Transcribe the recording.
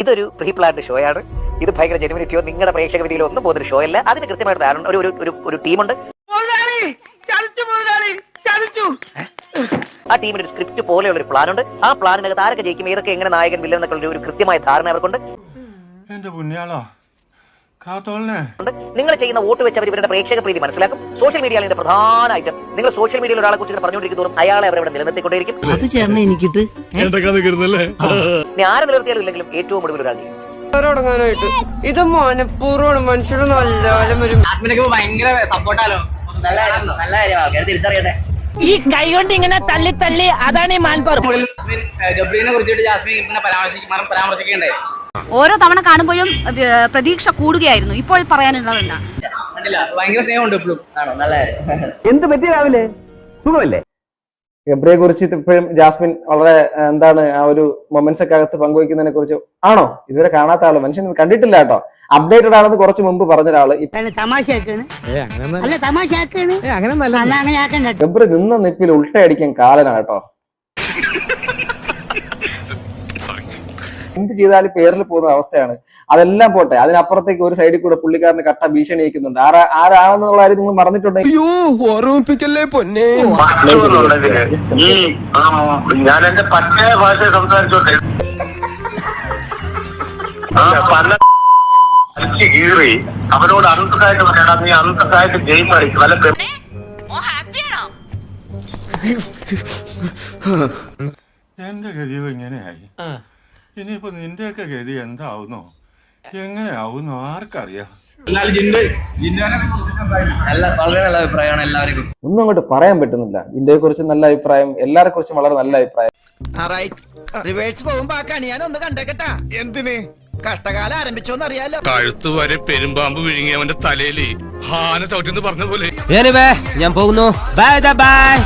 ഇതൊരു pre planned show ആണ് ഇത് ഭയങ്കര ജെനുവിനിറ്റിയോ നിങ്ങളുടെ പ്രേക്ഷക വിധിയിലോ ഒന്നും പോകുന്ന ഷോ അല്ല അതിന് കൃത്യമായിട്ട് ധാരണ- ഒരു ഒരു- ഒരു ടീമുണ്ട് ആ ടീമിന് ഒരു സ്ക്രിപ്റ്റ് പോലെയുള്ള ഒരു പ്ലാൻ ഉണ്ട്. ആ പ്ലാനിനകത്ത് ആരൊക്കെ ജയിക്കും ഏതൊക്കെ എങ്ങനെ നായകൻ വില്ലൻ എന്നൊക്കെ ഒരു കൃത്യമായ ധാരണ അവർക്കുണ്ട്. എന്റെ പുണ്യാളോ. നിങ്ങൾ ചെയ്യുന്ന വോട്ട് വെച്ച് അവർ ഇവരുടെ പ്രേക്ഷക പ്രീതി മനസ്സിലാക്കും. സോഷ്യൽ മീഡിയയിൽ ഇതിന്റെ പ്രധാന ഐറ്റം നിങ്ങൾ സോഷ്യൽ മീഡിയയിൽ ഒരാളെ കുറിച്ച് പറഞ്ഞുകൊണ്ടിരിക്കും തോറും അയാളെ അവരവിടെ നിലനിർത്തിക്കൊണ്ടിരിക്കും അത് ചേർന്ന എനിക്കിട്ട് ആരെ നിലനിർത്തിയാലും ഇല്ലെങ്കിലും ഏറ്റവും ഒടുവിൽ ഒരാൾ തുടങ്ങാനായിട്ട് ഇത് മനഃപൂർവമാണ് മനുഷ്യരും നല്ല ഭയങ്കര സപ്പോർട്ടാലോ? നല്ല നല്ല കാര്യമാണ് തിരിച്ചറിയട്ടെ. ഈ കൈ കൊണ്ട് ഇങ്ങനെ തള്ളി തള്ളി അതാണ് ഈ മാൻപാർ. ഗബ്രീനെ കുറിച്ചിട്ട് ജാസ്മിൻ ഇങ്ങനെ പരാമർശിക്കും പരാമർശിക്കണ്ടേ? ഓരോ തവണ കാണുമ്പോഴും പ്രതീക്ഷ കൂടുകയായിരുന്നു. ഇപ്പോൾ പറയാനുള്ളത് എന്താണ് കണ്ടില്ല ഭയങ്കര സ്നേഹമുണ്ട് ഇപ്പോഴും. ആണോ? നല്ല കാര്യം. ഗബ്രിയെ കുറിച്ച് ഇപ്പോഴും ജാസ്മിൻ വളരെ എന്താണ് ആ ഒരു മൊമെന്റ്സ് ഒക്കെ അകത്ത് പങ്കുവയ്ക്കുന്നതിനെ കുറിച്ച് ആണോ? ഇതുവരെ കാണാത്ത ആൾ. മനുഷ്യൻ കണ്ടിട്ടില്ല കേട്ടോ. അപ്ഡേറ്റഡ് ആണെന്ന് കുറച്ച് മുമ്പ് പറഞ്ഞ ഒരാൾ ഗബ്രി നിന്ന നിപ്പിൽ ഉൾട്ടയടിക്കാൻ കാലനാ കേട്ടോ. എന്ത് ചെയ്താലും പേരിൽ പോകുന്ന അവസ്ഥയാണ്. അതെല്ലാം പോട്ടെ. അതിനപ്പുറത്തേക്ക് ഒരു സൈഡിൽ കൂടെ പുള്ളിക്കാരന് കട്ട ഭീഷണി അയക്കുന്നുണ്ട്. ആരാ ആരാണെന്നുള്ള കാര്യം നിങ്ങൾ മറന്നിട്ടുണ്ടെങ്കിൽ ഓർമ്മിപ്പിക്കല്ലേ പൊന്നെ? Just ഈ ഞാൻ എന്റെ പച്ച ഭാഷ സംസാരിച്ചോട്ടെ. ആ പല അടിച്ച് കീറി അവരോട് അന്തസ്സായിട്ട് പറയണം നീ അന്തസ്സായിട്ട് ഗെയിം കളിക്കും വല്ല പെ- എന്റെ ഗതിയോ ഇങ്ങനെയായി. ഇനിയിപ്പോ നിന്റെയൊക്കെ ഗതി എന്താവുന്നോ? എങ്ങനെയാവുന്നോ ആർക്കറിയാം. നല്ല വളരെ നല്ല അഭിപ്രായമാണ് എല്ലാവർക്കും. ഒന്നും അങ്ങോട്ട് പറയാൻ പറ്റുന്നില്ല. ഇന്ത്യയെ കുറിച്ച് നല്ല അഭിപ്രായം എല്ലാരെ കുറിച്ചും വളരെ നല്ല അഭിപ്രായം. റിവേഴ്സ് പോകുമ്പോ ആ കണി ഞാൻ ഒന്ന് കണ്ടേക്കട്ടാ. എന്തിന്? കഷ്ടകാലം ആരംഭിച്ചോന്ന് അറിയാലോ. കഴുത്ത് വരെ പെരുമ്പാമ്പ് വിഴുങ്ങി അവന്റെ തലയിൽ ഹാന ചവിട്ടിന്ന് പറഞ്ഞ പോലെ. ഞാൻ പോകുന്നു. Bye bye